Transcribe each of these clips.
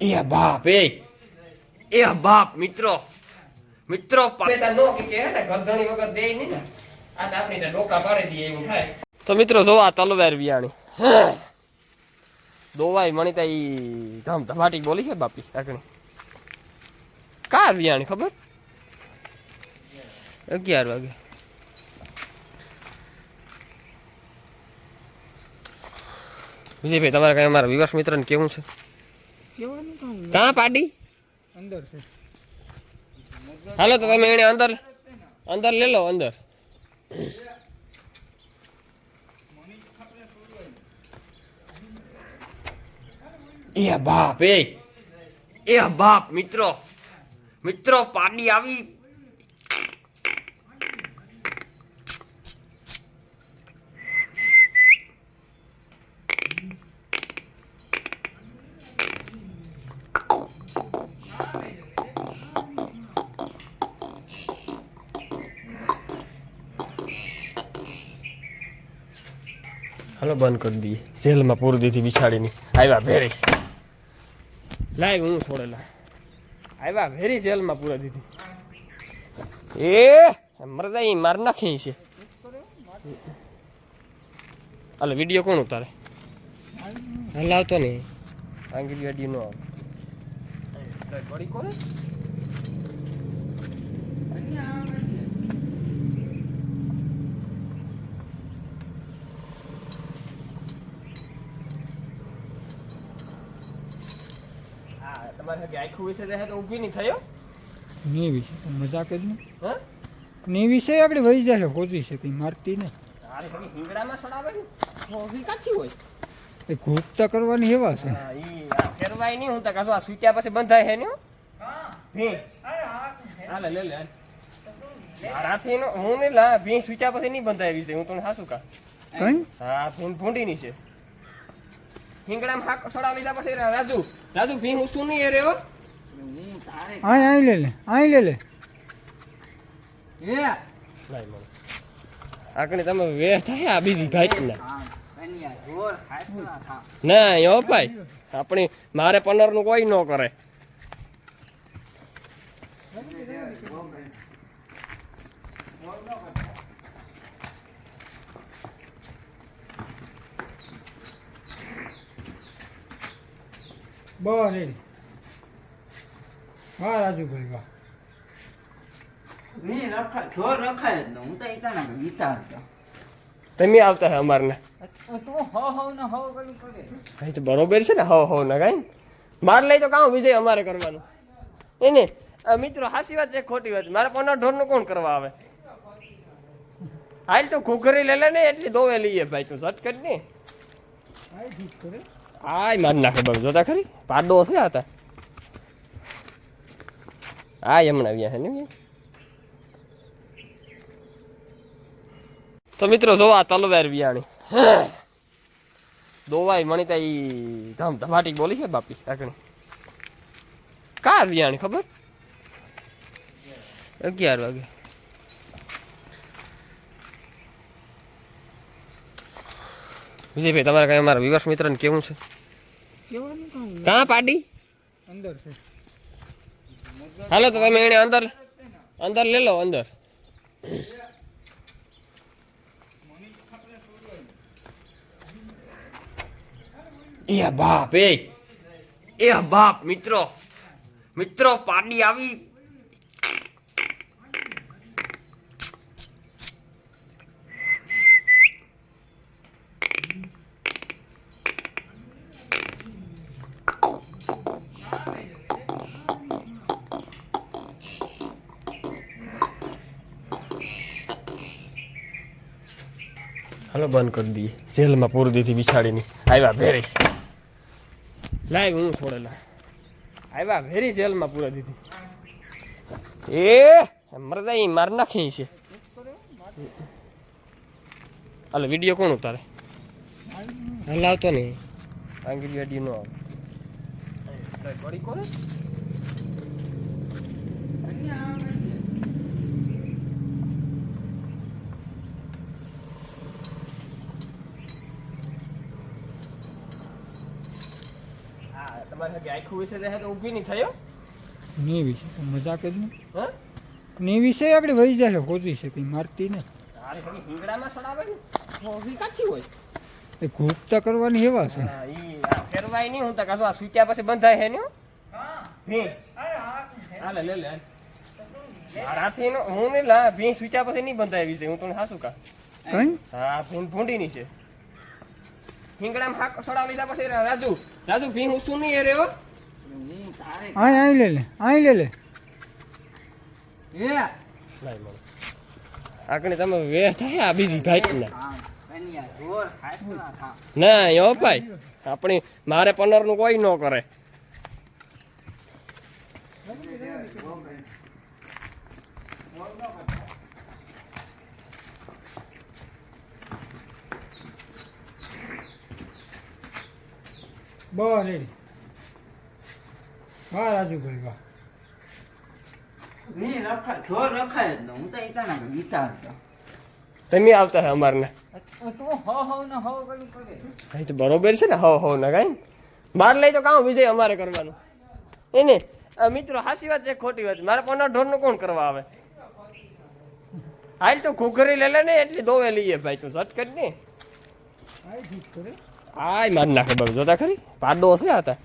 એ બાપ એ. એ બાપ મિત્રો. મિત્રો તો મિત્રો જો આ તલવાર વિયાણી. દોવાઈ મણીતા ઈ ધમ ધમાટી બોલી છે બાપી રાખણી કાર બિયાણી ખબર? અગિયાર વાગે. વિજયભાઈ તમારે કઈ અમારા વિવાસ મિત્રને કેવું છે? કાં પાડી? અંદર છે. હાલો તો તમે એને અંદર અંદર લે લો અંદર. એ બાપ એ એ બાપ મિત્રો. મિત્રો પાડી આવી. બંધ કરી દઈએ. જેલમાં પૂરી દીધી બિછાડીની આવ્યા ભેરી. લાઈવ હું છોડેલા આવ્યા ભેરી જેલમાં પૂરા દીધી એ મરદાઈ માર નાખી છે. હાલો, વીડિયો કોણ ઉતારે? હલાવતો નહીં. આંગી વીડિયો નો આવે. રહે તો ઊભી નહીં થયો ને વિશે મજાક જ ને હા? ને વિશે આગળ વહી જશે ખોજી છે કઈ મારતી ને અરે હગે હિંગડામાં સડાવે ને ઊભી કાચી હોય? એ ગુપ્તા કરવાની એવા છે. હા ઈ આ ફેરવાય નહીં હું તો કાસો આ પછી બંધાય હે ને હો? ભી હાલે લે લે હાલ. મારાથી હું નહીં લા ભી સૂટ્યા પછી નહીં બંધાય એવી છે હું તને હાસું કા. કઈ? હા ભૂંડીની છે. હિંગડામાં હાક સડા લીધા પછી રાજુ રાજુ ભી હું શું નહીં રહ્યો હો? આય આય લે લે આય લે લે. આગળ તમે વે થાય આ બીજી ભાઈ ના ના યો ભાઈ આપણી મારે પનરનું કોઈ ન કરે. બસ રેડી. હા રાજુભાઈ વાહ. એ તમે આવતા અમારને. તું હો હો ને હો કરવું પડે. અહીં તો બરોબર છે ને હો હો ના કાંઈ. માર લઈ તો કામ વિજય અમારે કરવાનું? એને આ મિત્રો હાસી વાત છે ખોટી વાત મારે પનર ઢોરનું કોણ કરવા આવે? હાલ તો ખુખરી લે લે ને એટલી દોવે લઈએ ભાઈ તું ઝટ કરી ને આય આય નાખે બાબુ જોતા ખરી પાડો હશે આ તા આ હમણાં આવ્યા છે ને તો મિત્રો જો આ તલવાર વિયાણી દોવાઈ મણીતા ઈ ધમ ધમાટી બોલી છે બાપી આગળ કાર વિયાણી ખબર અગિયાર વાગે વિજયભાઈ, તમારે કઈ અમારા વિવર્સ મિત્રને કેવું છે? કા પાડી? અંદર હાલો, તો તમે એને અંદર અંદર લઈ લો, અંદર. એ બાપ એ બાપ, મિત્રો. મિત્રો, પાડી આવી. હાલો, બંધ કરી દઈએ. જેલમાં પૂરી દીધી બિછાડીની. આવ્યા ભેરી. લાય, હું છોડેલા આવ્યા ભેરી જેલમાં પૂરી દીધી. એ મરદાઈ માર નાખી છે. હાલો, વીડિયો કોણ ઉતારે? હલાવતો નહીં આંગળી ગાડી નો આવે. કોને? આખું વિશે રહે તો ઊભી નહીં થયો ને વિશે મજાક જ નહીં હા? ને વિશે આગળ વહી જશે ગોતી છે કંઈ મારતી ને તારે હજી હિંગડામાં સડાવે ને તો કાચી હોય. એ ઘૂપતા કરવાની એવા છે. હા ઈ ફેરવાય નહીં હું તો કાં આ સૂટ્યા પછી બંધાય હે ને હો? ભી હાલે લે લે. મારાથી હું ને લા ભી સૂટ્યા પછી નહીં બંધાય વિશે હું તને સાસુ કા કઈ? હા ભૂંડી ની છે. હિંગડામાં હાક સડાવી લીધા પછી રાજુ રાજુ ભી હું શું નહીં રહ્યો? હું તારે આય આય લે લે આય લે લે. એ. આગળ તમે વે થાય આ બીજી ભાઈ ના ના યો ભાઈ આપણી મારે પનરનું કોઈ ન કરે. બસ રેડી. વાહ રાજુભાઈ હતો. તમે આવતા હે અમારને. તું હો હો ને હો કરી તો બરોબર છે ને હો હો ના કાંઈ? બાર લઈ તો કામ વિજય અમારે કરવાનું. એને આ મિત્રો હાસી વાત છે ખોટી વાત મારે પનર ઢોરનું કોણ કરવા આવે? હાલ તો ઘૂઘરી લે લે ને એટલી દોવે લઈએ ભાઈ તું ઝટ કરી. ને આય કરે માર નાખે બાબુ જોતા ખરી? પાડો હશે આ તા.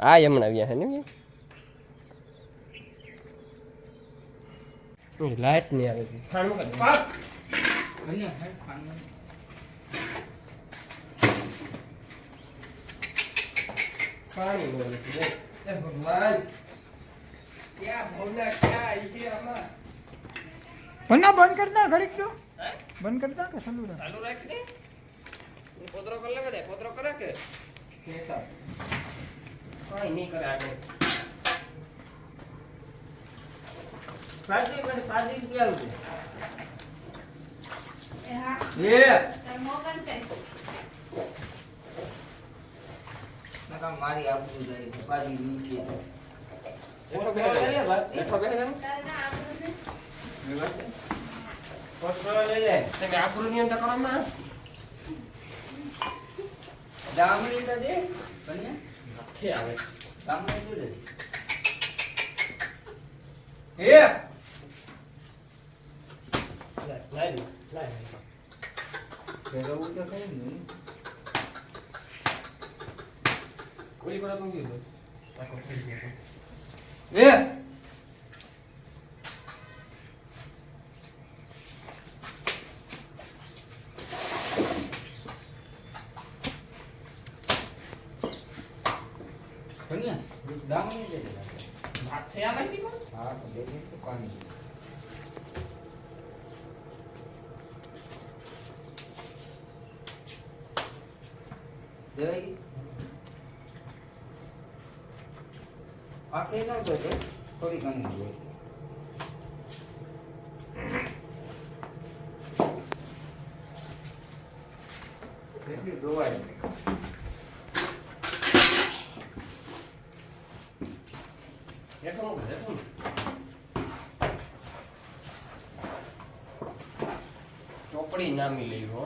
આ હમણાં આવ્યા છે ને લાઈટ નહીં આવે છે. પાણી બોલે બંધ કરતા ઘડીક તો હે? બંધ કરતા કે ચાલુ રાખ ચાલુ રાખ ને એ પોતરો કરી લે બધા પોતરો કરે કે કેસા કાઈ નહીં કરે આગળ પાર્ટી પછી પાર્ટી કેવું છે એ હા એ તાર મોકલ છે નકા મારી આબરૂ જાય છે પાછી નીચે બેઠો બેઠો તમે આબરૂ ની અંદર કરો માં તો દે નથી આવે ગામડી તો દે લાઈ લાઈ લે તો ખરી ને ઓલી કોડા તું ગયો એ કન્યા ગામડી દે માથે આવે છે કોણ હા તો દે દે તો કાની ગઈ. આખે ન દે થોડી ઘણી જોઈએ. કેટલી બેઠો મૂકે ચોપડી નામી લઈ હો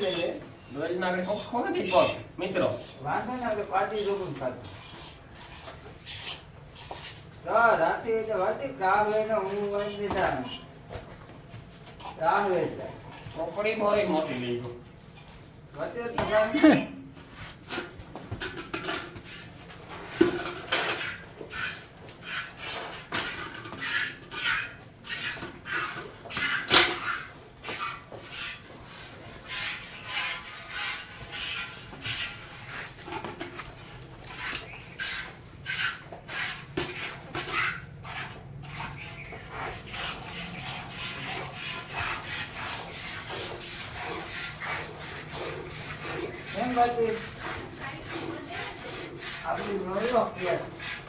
લઈ લે દોરી માં ખોખો નથી પગ મિત્રો. વાંધો ને આપણે પાર્ટી જોગું ખાતું રાતે એટલે વાતે કામ હોય ને હું વાંચી દીધા કામ હોય એટલે મોરી મોટી લઈ ગયો. વાતે તો વાતે આપણું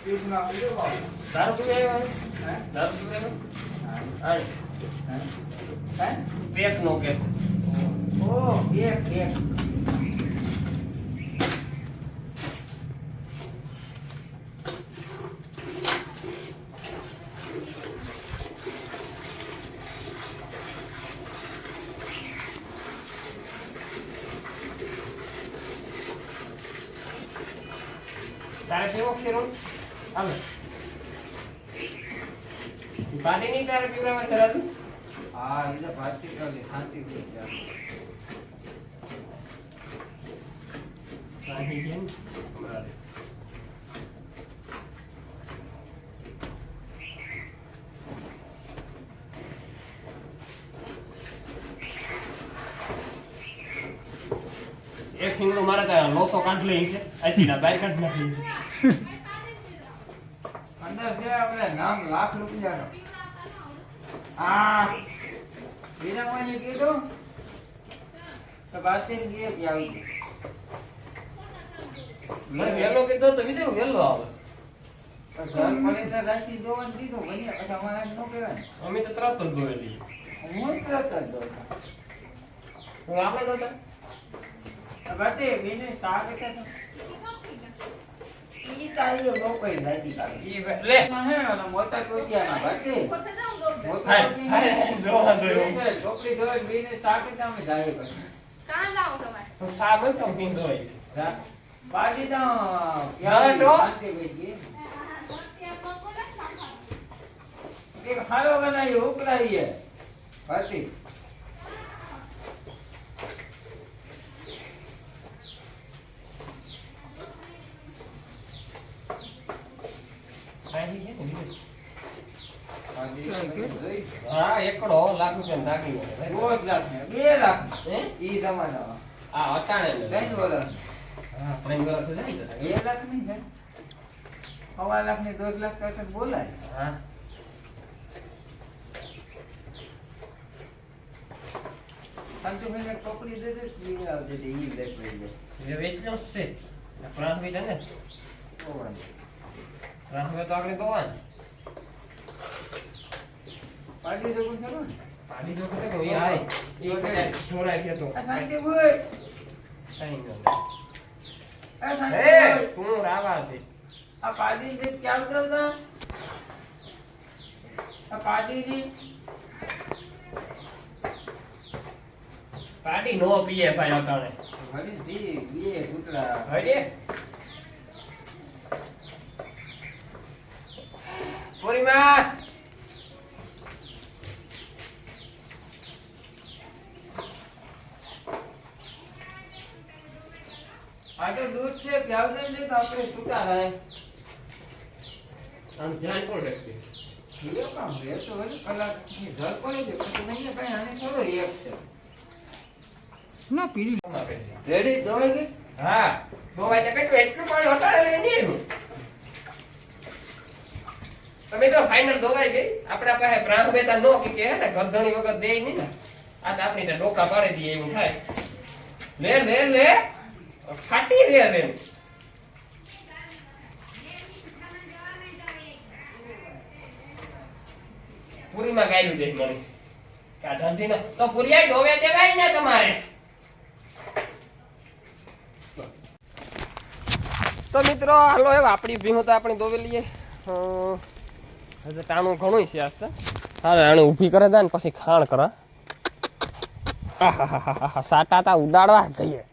પીઠમાં આપી દો બાબુ. દારૂ પી આવ્યો હે? દારૂ પી આવ્યો હા. હા પેટ નો કે ઓ કેક કેક તારે કેવો ખીરો આવે પાટી નહીં તારે પીવડાવે છે રાજુ હા એટલે પાટી કરી શાંતિ થઈ જાય પાણી કેમ બરાબર એક હિંગનો મારે તો લોસો કાઢ લઈ છે. આથી ના બાર કાંઠ નાખી અંદર છે આપણે નામ લાખ રૂપિયાનો. આ વિરામણી કીધું? તો ગીએ કે આવી મને વહેલો કીધો તો બીજો વહેલો આવે. ઘર પડે તો રાશી કીધું બની પછી અમારે ન કહેવાય. અમે તો તરત જ દોયેલી હું તરત જ દોઉં હું આપણે તો ભારતી બેને શાક કાઢી. લે. મોટા હાય, બેને શાક અમે જાય કાં તમારે? તો સા બન તો હોય. બાજી તો. એક હારો બનાવી ખાઈ છે ને બીજું. ભારતી ચાલ કે? જોઈ. હા એકડો લાખ રૂપિયા નાખી દોઢ લાખ ને બે લાખ હે ઈ જમાનામાં આ અટાણે ને ત્રણ વર્ષ હા ત્રણ વર્ષ તો જાય ને. બે લાખ નહીં છે સવા લાખ ને દોઢ લાખ કરતા બોલાય હા સંતુભાઈને ચોપડી દે દે ઈ આવજે તે ઈ બ્લેક લઈ લે એ વેચનો જ છે આ પ્રાંત બી છે ને પ્રાંત તો આપણે દોવાન પાડી દેવું ખરું ને પાડી જો કે કોઈ એ કે તો. શાંતિ ન આ શાંતિ એ ભાઈ તું રાવા દે. આ પાડી દે ક્યાં કરતા આ પાડી દે. પાડી નો પીએ ભાઈ અટાણે. કૂતરા હરીએ. પૂરીમાં આ તો દૂધ છે પ્યાવ દે ને તો આપણે છૂટા રહે આમ ધ્યાન કોણ રાખે? એ કામ રે તો વળી કલાકની ઝડ પડી છે પછી નહીં કઈ આને થોડો એક છે. ના પીરી રેડી દોડી ગઈ? હા. દોવાય તો એટલું પાણી હટાડે લઈ નહીં તમે તો ફાઇનલ દોવાઈ ગઈ. આપણા પાસે પ્રાણ બેતા નો કે હે ને ગરધણી વગર દે નહીં ને. આ તો આપણી ને ડોકા પાડી દઈએ એવું થાય. લે લે લે. ફાટી રહ્યા ને. પૂરીમાં ગાયલું છે મને. કાઢાંથી ને તો પૂરી ડોવે દેવાય ને તમારે. તો મિત્રો, હાલો હવે આપણી ભીહું તો આપણે દોવી લઈએ. હજુ ટાણું ઘણું છે આસ્તે હા આને ઊભી કરે દે ને પછી ખાણ કરા. હા સાટા તા ઉડાડવા જઈએ.